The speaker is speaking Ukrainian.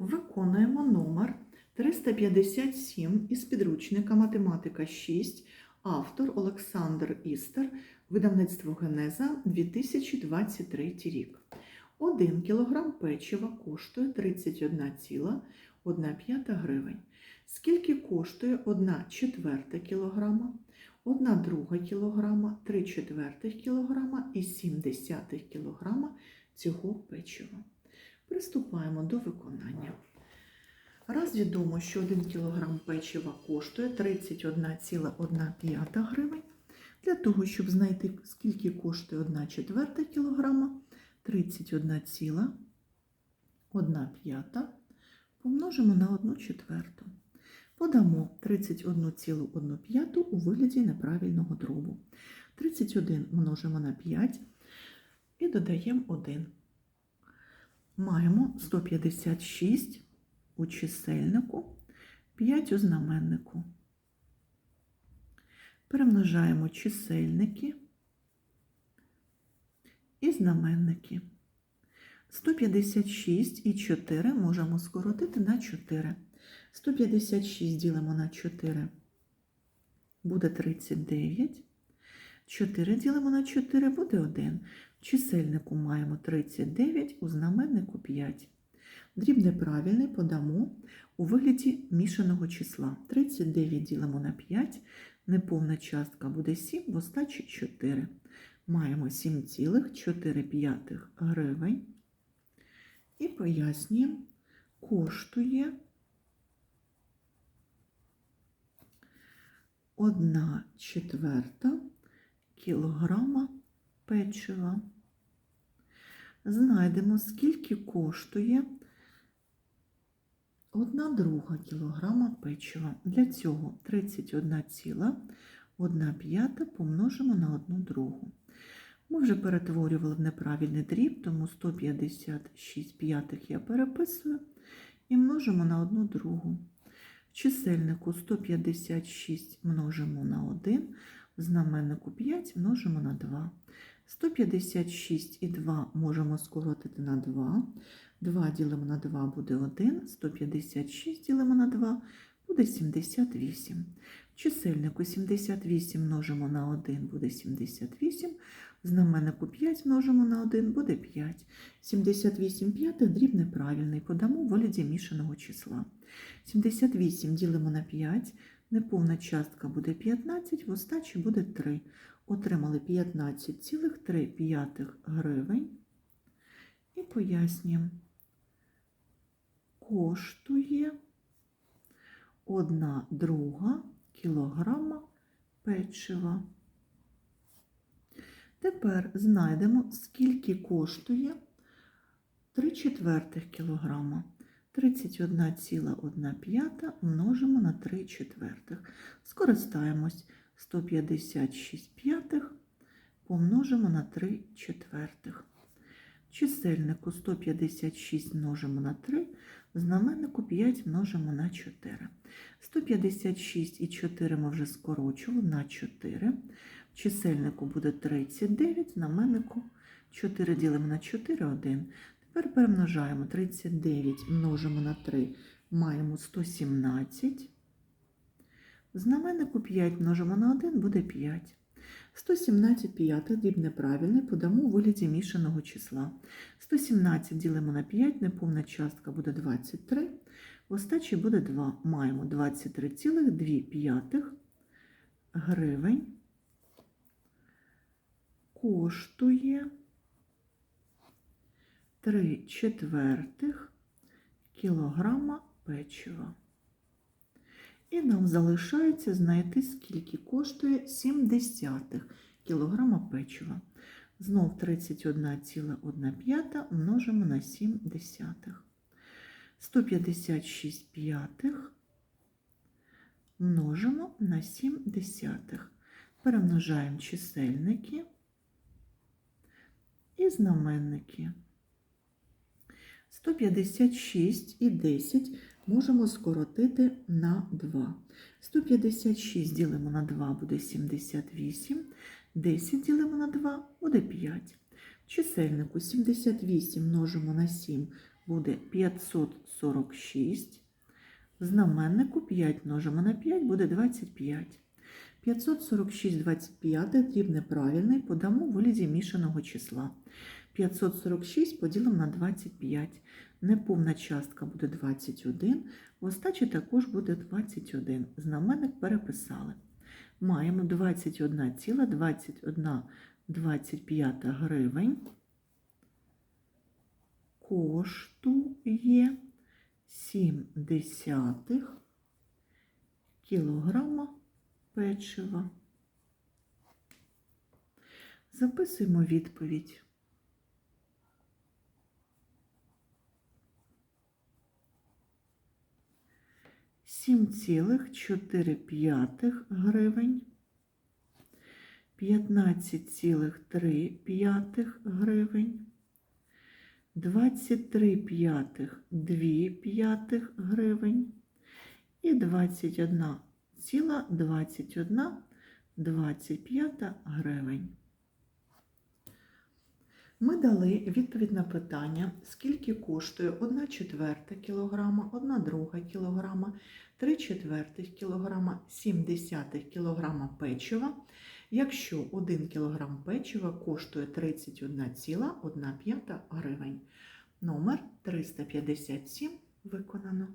Виконуємо номер 357 із підручника Математика 6, автор Олександр Істер, видавництво Генеза 2023 рік. 1 кг печива коштує 31,1 гривень. Скільки коштує 1 четверта кілограма, 1 друга кілограма, 3 четвертих кілограма і 7 десятих кілограма цього печива? Приступаємо до виконання. Раз відомо, що 1 кг печива коштує 31,1 гривень. Для того, щоб знайти, скільки коштує 1 четверта кілограма, 31,1 помножимо на 1 четверту. Подамо 31,1 у вигляді неправильного дробу. 31 множимо на 5 і додаємо 1 маємо 156 у чисельнику, 5 у знаменнику. Перемножаємо чисельники і знаменники. 156 і 4 можемо скоротити на 4. 156 ділимо на 4, буде 39. 4 ділимо на 4 буде 1. Чисельнику маємо 39, у знаменнику 5. Дріб неправильний подамо у вигляді мішаного числа. 39 ділимо на 5, неповна частка буде 7, в остачі 4. Маємо 7,4 гривень. І пояснюємо, коштує 1 четверта кілограма печива. Знайдемо, скільки коштує 1 друга кілограма печива. Для цього 31,1 помножимо на 1 другу. Ми вже перетворювали в неправильний дріб, тому 156 п'ятих я переписую і множимо на 1 другу. В чисельнику 156 множимо на 1, в знаменнику 5 множимо на 2. 156 і 2 можемо скоротити на 2. 2 ділимо на 2 буде 1, 156 ділимо на 2 буде 78. Чисельнику 78 множимо на 1 буде 78, знаменнику 5 множимо на 1 буде 5. 78 п'ятих дріб неправильний, подамо в вигляді мішаного числа. 78 ділимо на 5, неповна частка буде 15, в остачі буде 3. Отримали 15,3 гривень. І пояснюємо, коштує 1 друга кілограма печива. Тепер знайдемо, скільки коштує 3 четвертих кілограма. 31,1 множимо на 3 четвертих. Скористаємось 156 п'ятих помножимо на 3 четвертих. Чисельнику 156 множимо на 3, знаменнику 5 множимо на 4. 156 і 4 ми вже скорочували на 4. В чисельнику буде 39, знаменнику 4 ділимо на 4, 1. Тепер перемножаємо 39 множимо на 3, маємо 117. Знаменнику 5 множимо на 1 буде 5. 117 п'ятих дріб неправильний, подамо у вигляді мішаного числа. 117 ділимо на 5, неповна частка буде 23, в остачі буде 2. Маємо 23,2 гривень. Коштує 3 четвертих кілограма печива. І нам залишається знайти, скільки коштує 7 десятих кілограма печива. Знов 31,1 множимо на 7 десятих. 156 п'ятих множимо на 7 десятих. Перемножаємо чисельники і знаменники. 156 і 10 можемо скоротити на 2. 156 ділимо на 2 буде 78, 10 ділимо на 2 буде 5. Чисельнику 78 множимо на 7 буде 546. Знаменнику 5 множимо на 5 буде 25. 546 25 дріб неправильний подамо в вигляді мішаного числа. 546 поділимо на 25. Неповна частка буде 21. В остачі також буде 21. Знаменник переписали. Маємо 21,21 25 гривень. Коштує 7 десятих кілограма печива. Записуємо відповідь. Сім цілих чотири п'ятих гривень, п'ятнадцять цілих три п'ятих гривень, двадцять три п'ятих дві п'ятих гривень. І двадцять одна ціла 21 25 гривень. Ми дали відповідь на питання, скільки коштує 1 четверта кілограма, 1 друга кілограма, 3 четвертих кілограма, 7 десятих кілограма печива, якщо 1 кілограм печива коштує 31,1 гривень. Номер 357 виконано.